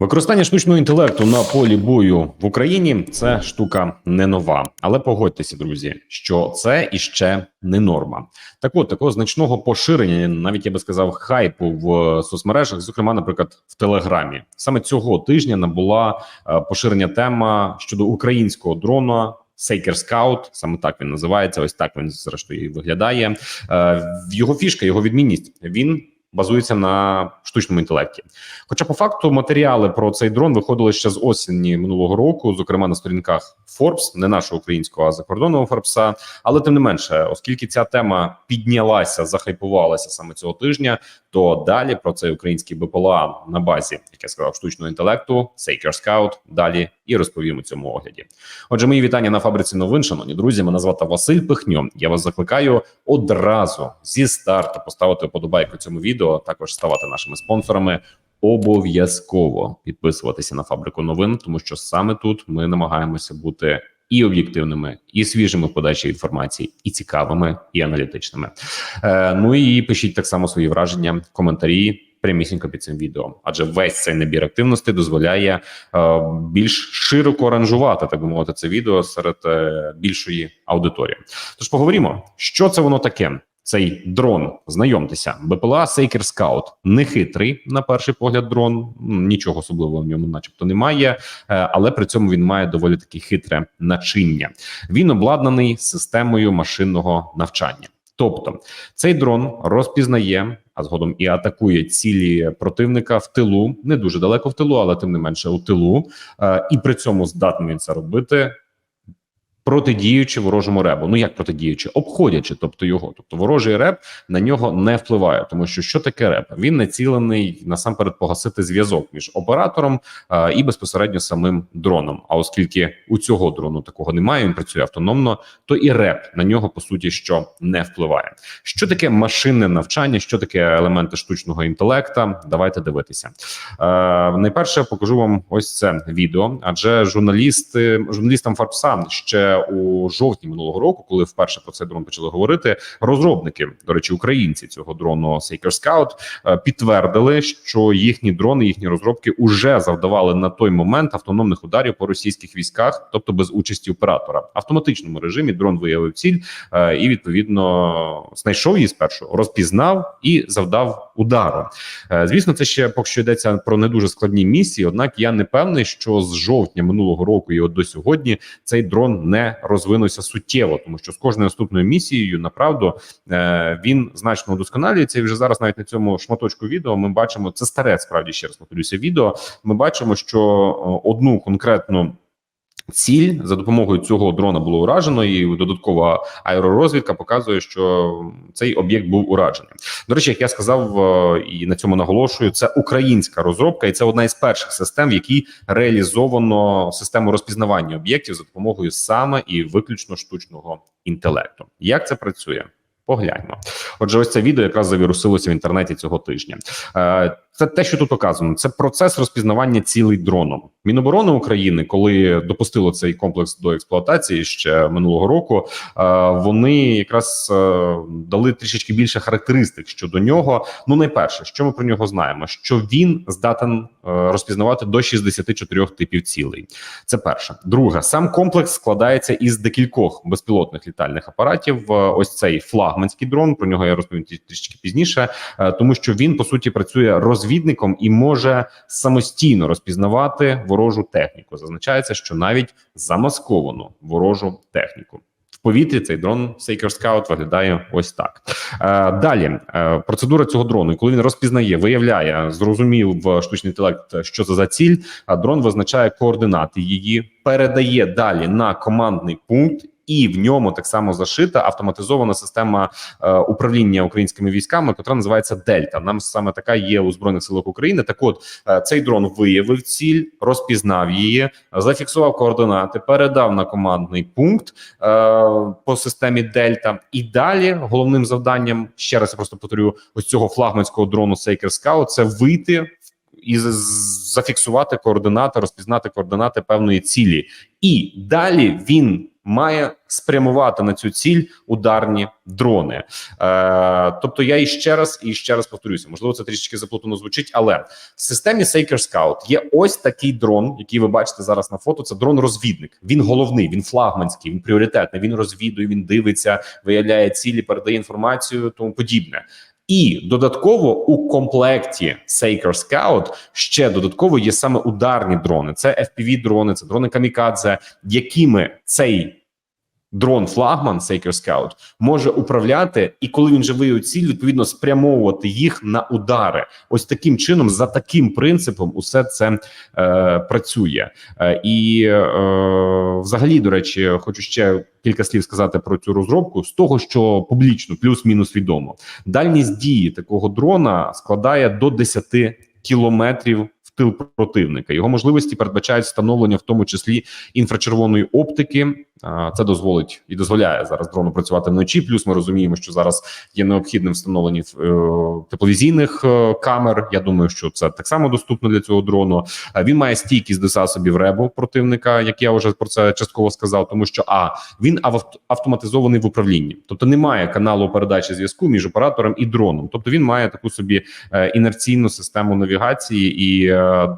Використання штучного інтелекту на полі бою в Україні це штука не нова, але погодьтеся, друзі, що це іще не норма. Так от такого значного поширення, навіть я би сказав, хайпу в соцмережах, зокрема, наприклад, в Телеграмі, саме цього тижня набула е, поширення тема щодо українського дрона. Сейкер Scout, саме так він називається. Ось так він зрештою і виглядає. Е, Його фішка, його відмінність. Він базується на штучному інтелекті. Хоча, по факту, матеріали про цей дрон виходили ще з осені минулого року, зокрема на сторінках Forbes, не нашого українського, а закордонного Форбса. Але тим не менше, оскільки ця тема піднялася, захайпувалася саме цього тижня, то далі про цей український БПЛА на базі, як я сказав, штучного інтелекту, Сейкер Scout, далі і розповім у цьому огляді. Отже, мої вітання на фабриці новин, шановні друзі. Мене звати Василь Пихньо. Я вас закликаю одразу зі старту поставити вподобайку цьому відео, також ставати нашими спонсорами. Обов'язково підписуватися на фабрику новин, тому що саме тут ми намагаємося бути і об'єктивними, і свіжими в подачі інформації, і цікавими, і аналітичними. Е, ну і пишіть так само свої враження, коментарі прямісінько під цим відео, адже весь цей набір активності дозволяє е, більш широко ранжувати, так би мовити, це відео серед е, більшої аудиторії. Тож поговоримо, що це воно таке. Цей дрон, знайомтеся, БПЛА Сейкер Scout. нехитрий на перший погляд. Дрон нічого особливого в ньому, начебто, немає, е, але при цьому він має доволі таки хитре начиння. Він обладнаний системою машинного навчання. Тобто цей дрон розпізнає, а згодом і атакує цілі противника в тилу, не дуже далеко в тилу, але тим не менше у тилу, е, і при цьому здатний це робити. Протидіючи ворожому ребу, ну як протидіючи, обходячи, тобто його, тобто ворожий реб на нього не впливає, тому що що таке реб? Він націлений насамперед погасити зв'язок між оператором а, і безпосередньо самим дроном. А оскільки у цього дрону такого немає, він працює автономно, то і реб на нього по суті що не впливає. Що таке машинне навчання? Що таке елементи штучного інтелекта? Давайте дивитися. Е, найперше покажу вам ось це відео, адже журналісти журналістам Фарбса ще у жовтні минулого року, коли вперше про цей дрон почали говорити, розробники, до речі, українці цього дрону Seeker Scout е, підтвердили, що їхні дрони, їхні розробки уже завдавали на той момент автономних ударів по російських військах, тобто без участі оператора. В автоматичному режимі дрон виявив ціль е, і відповідно знайшов її спершу, розпізнав і завдав удару. Е, Звісно, це ще поки що йдеться про не дуже складні місії. Однак я не певний, що з жовтня минулого року і от до сьогодні цей дрон не розвинувся суттєво, тому що з кожною наступною місією направду е, він значно удосконалюється. І вже зараз, навіть на цьому шматочку відео, ми бачимо це старе, справді ще раз повторюся. Відео ми бачимо, що е, одну конкретну. Ціль за допомогою цього дрона було уражено, і додаткова аеророзвідка показує, що цей об'єкт був уражений. До речі, як я сказав е, і на цьому наголошую, це українська розробка, і це одна із перших систем, в якій реалізовано систему розпізнавання об'єктів за допомогою саме і виключно штучного інтелекту. Як це працює? Погляньмо. Отже, ось це відео якраз завірусилося в інтернеті цього тижня. Це те, що тут показано. Це процес розпізнавання цілей дроном. Міноборони України, коли допустило цей комплекс до експлуатації ще минулого року, е, вони якраз е, дали трішечки більше характеристик щодо нього. Ну, найперше, що ми про нього знаємо, що він здатен е, розпізнавати до 64 типів цілей. Це перше. Друге, сам комплекс складається із декількох безпілотних літальних апаратів. Ось цей флагманський дрон. Про нього я розповім трішечки пізніше, тому що він по суті працює розвідником і може самостійно розпізнавати ворожу техніку. Зазначається, що навіть замасковану ворожу техніку. В повітрі цей дрон Seeker Scout виглядає ось так. Е, далі е, процедура цього дрону, коли він розпізнає, виявляє, зрозумів штучний інтелект, що це за ціль. А дрон визначає координати її, передає далі на командний пункт. І в ньому так само зашита автоматизована система е, управління українськими військами, яка називається Дельта. Нам саме така є у збройних силах України. Так, от е, цей дрон виявив ціль, розпізнав її, зафіксував координати, передав на командний пункт е, по системі Дельта. І далі головним завданням ще раз я просто повторю ось цього флагманського дрону Сейкер Scout – це вийти і зафіксувати координати, розпізнати координати певної цілі, і далі він має спрямувати на цю ціль ударні дрони. Е, тобто, я іще раз і ще раз повторюся, можливо, це трішечки заплутано звучить, але в системі Saker Scout є ось такий дрон, який ви бачите зараз на фото. Це дрон-розвідник. Він головний, він флагманський, він пріоритетний. Він розвідує, він дивиться, виявляє цілі, передає інформацію, тому подібне. І додатково у комплекті Saker Scout ще додатково є саме ударні дрони. Це fpv дрони, це дрони камікадзе, якими цей дрон флагман Saker Scout може управляти, і коли він же виявив ціль, відповідно спрямовувати їх на удари. Ось таким чином, за таким принципом, усе це е, працює. Е, і е, взагалі, до речі, хочу ще кілька слів сказати про цю розробку з того, що публічно плюс-мінус відомо. Дальність дії такого дрона складає до 10 кілометрів тил противника. Його можливості передбачають встановлення, в тому числі інфрачервоної оптики. Це дозволить і дозволяє зараз дрону працювати вночі. Плюс ми розуміємо, що зараз є необхідним встановлення е, тепловізійних е, камер. Я думаю, що це так само доступно для цього дрону. Він має стійкість до засобів ребу противника, як я вже про це частково сказав, тому що а він автоматизований в управлінні, тобто немає каналу передачі зв'язку між оператором і дроном. Тобто він має таку собі е, інерційну систему навігації, і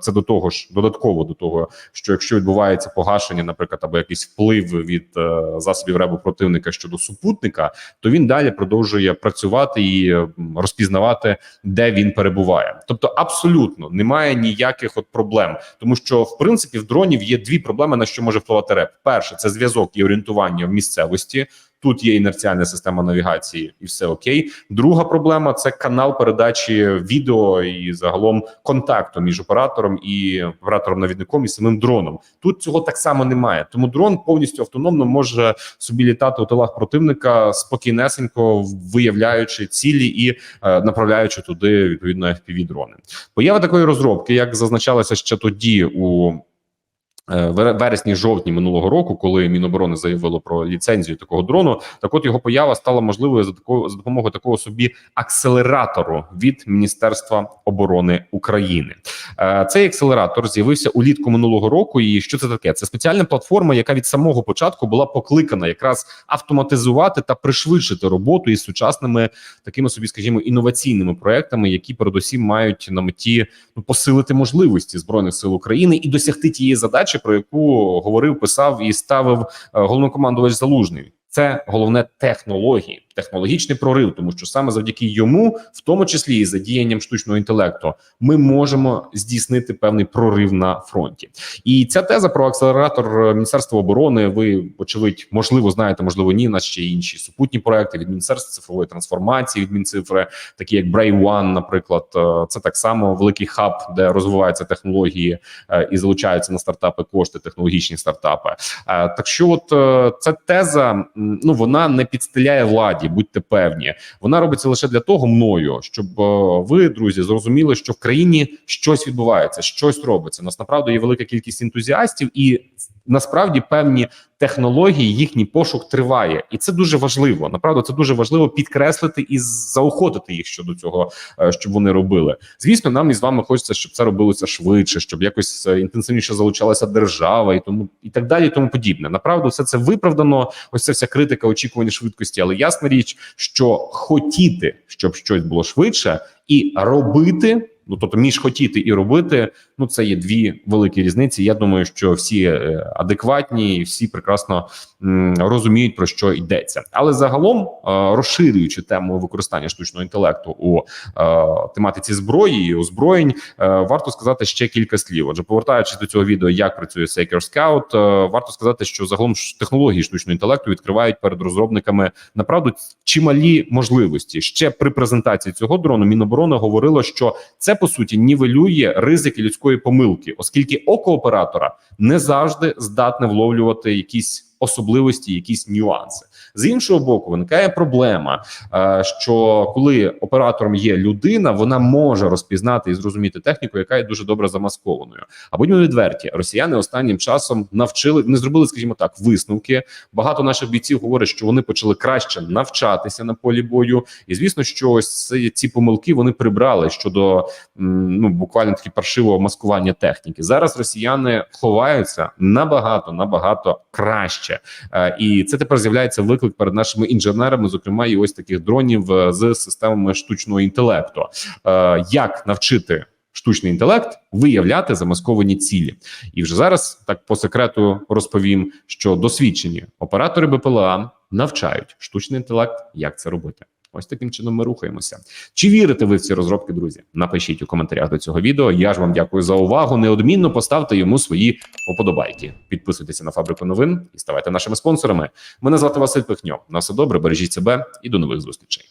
це до того ж додатково до того, що якщо відбувається погашення, наприклад, або якийсь вплив від е, засобів ребу противника щодо супутника, то він далі продовжує працювати і розпізнавати, де він перебуває. Тобто, абсолютно немає ніяких от проблем, тому що в принципі в дронів є дві проблеми, на що може впливати реп. Перше це зв'язок і орієнтування в місцевості. Тут є інерціальна система навігації, і все окей. Друга проблема це канал передачі відео і загалом контакту між оператором і оператором-навідником і самим дроном. Тут цього так само немає. Тому дрон повністю автономно може собі літати у тилах противника спокійнесенько, виявляючи цілі і е, направляючи туди відповідно fpv дрони. Поява такої розробки, як зазначалося ще тоді у вересні-жовтні минулого року, коли Міноборони заявило про ліцензію такого дрону, так от його поява стала можливою за такого за допомогою такого собі акселератору від Міністерства оборони України. Е, Цей акселератор з'явився улітку минулого року. І що це таке? Це спеціальна платформа, яка від самого початку була покликана якраз автоматизувати та пришвидшити роботу із сучасними такими собі, скажімо, інноваційними проектами, які передусім мають на меті ну, посилити можливості збройних сил України і досягти тієї задачі, про яку говорив, писав і ставив е, головнокомандувач Залужний. Це головне технології, технологічний прорив, тому що саме завдяки йому, в тому числі і задіянням штучного інтелекту, ми можемо здійснити певний прорив на фронті. І ця теза про акселератор е, Міністерства оборони. Ви очевидь, можливо, знаєте, можливо, ні. У нас ще інші супутні проекти від Міністерства цифрової трансформації, від Мінцифри, такі як Brave One, наприклад, Е, це так само великий хаб, де розвиваються технології е, і залучаються на стартапи кошти, технологічні стартапи. Так що, от ця теза, ну вона не підстеляє владі, будьте певні. Вона робиться лише для того мною, щоб е, ви, друзі, зрозуміли, що в країні щось відбувається, щось робиться. У нас направду є велика кількість ентузіастів, і насправді певні технології, їхній пошук триває, і це дуже важливо. Направду, це дуже важливо підкреслити і заохотити їх щодо цього, е, щоб вони робили. Звісно, нам із вами хочеться, щоб це робилося швидше, щоб якось е, інтенсивніше залучалася держава, і тому і так далі, і тому подібне. Направду, все це виправдано. Ось ця вся критика очікування швидкості, але ясна річ, що хотіти, щоб щось було швидше, і робити. Ну, тобто, між хотіти і робити, ну це є дві великі різниці. Я думаю, що всі е, адекватні, і всі прекрасно розуміють про що йдеться. Але загалом, е, розширюючи тему використання штучного інтелекту у е, тематиці зброї і озброєнь, варто сказати ще кілька слів. Отже, повертаючись до цього відео, як працює Saker Scout, варто сказати, що загалом технології штучного інтелекту відкривають перед розробниками направду чималі можливості. Ще при презентації цього дрону Міноборони говорило, що це по суті нівелює ризики людської помилки, оскільки око оператора не завжди здатне вловлювати якісь особливості, якісь нюанси. З іншого боку, виникає проблема, е, що коли оператором є людина, вона може розпізнати і зрозуміти техніку, яка є дуже добре замаскованою. А будьмо відверті, росіяни останнім часом навчили, не зробили, скажімо так, висновки. Багато наших бійців говорять, що вони почали краще навчатися на полі бою, і звісно, що ось ці помилки вони прибрали щодо ну буквально таки паршивого маскування техніки. Зараз росіяни ховаються набагато набагато краще, Е, і це тепер з'являється виклик перед нашими інженерами, зокрема, і ось таких дронів е, з системами штучного інтелекту. Е, Як навчити штучний інтелект виявляти замасковані цілі? І вже зараз так по секрету розповім, що досвідчені оператори БПЛА навчають штучний інтелект, як це робити. Ось таким чином ми рухаємося. Чи вірите ви в ці розробки, друзі? Напишіть у коментарях до цього відео. Я ж вам дякую за увагу. Неодмінно поставте йому свої уподобайки. Підписуйтеся на фабрику новин і ставайте нашими спонсорами. Мене звати Василь Пихньо. На все добре, бережіть себе і до нових зустрічей.